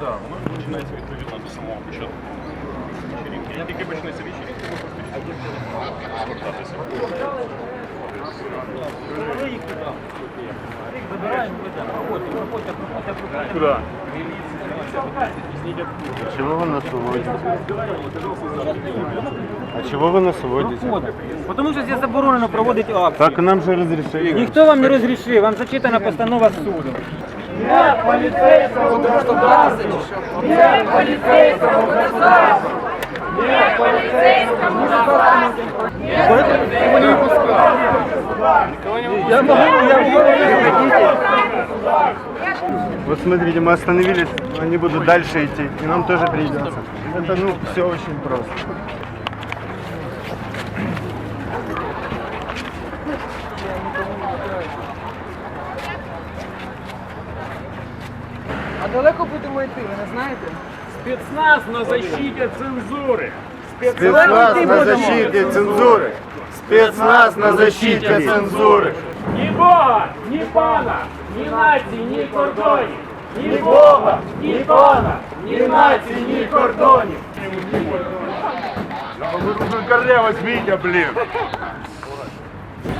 Так, воно починається відповідно до самого початку вечірки. Як тільки почнеться вечірка, ви просто звертатися. Куда? Чего вы нас уводите? А чего вы нас уводите? Тому що здесь заборонено проводити акції. Так нам же разрешили. Ніхто вам не розрішив, вам зачитана постанова суду. Нет полицейского государства! Нет полицейского государства! Нет полицейского государства! Нет полицейскому не выпускаю! Я могу, я могу! Вот смотрите, мы остановились, они будут дальше идти, и нам тоже придется. Это, ну, все очень просто. А далеко будемо йти, ви не знаєте? Спецназ на защите цензуры. Спецназ на защите цензуры. Спецназ на защите цензуры. Ні Бога, ні пана, ні нації, ні кордонів. Ні Бога, ні пана, ні нації, ні кордонів. Королева Витя, блин.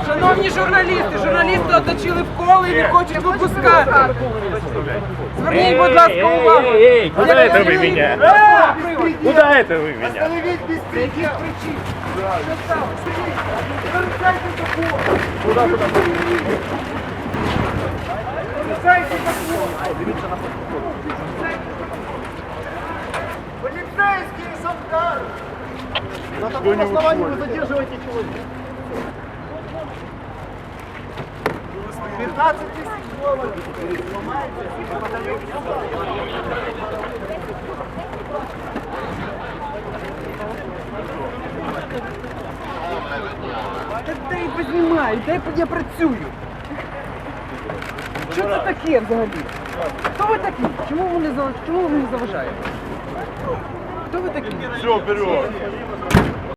Шановні журналісти, журналісти оточили в коло і не хочуть випускати. Зверніть, будь ласка, увагу. Эй, эй, куда Як это вы вони меня? розпривають. Куда это вы меня? З яких причин? Та дай познімаю, дай я працюю. Що це таке взагалі? Хто ви такі? Чому ви не заважаєте? Хто ви такі? Все, вперед.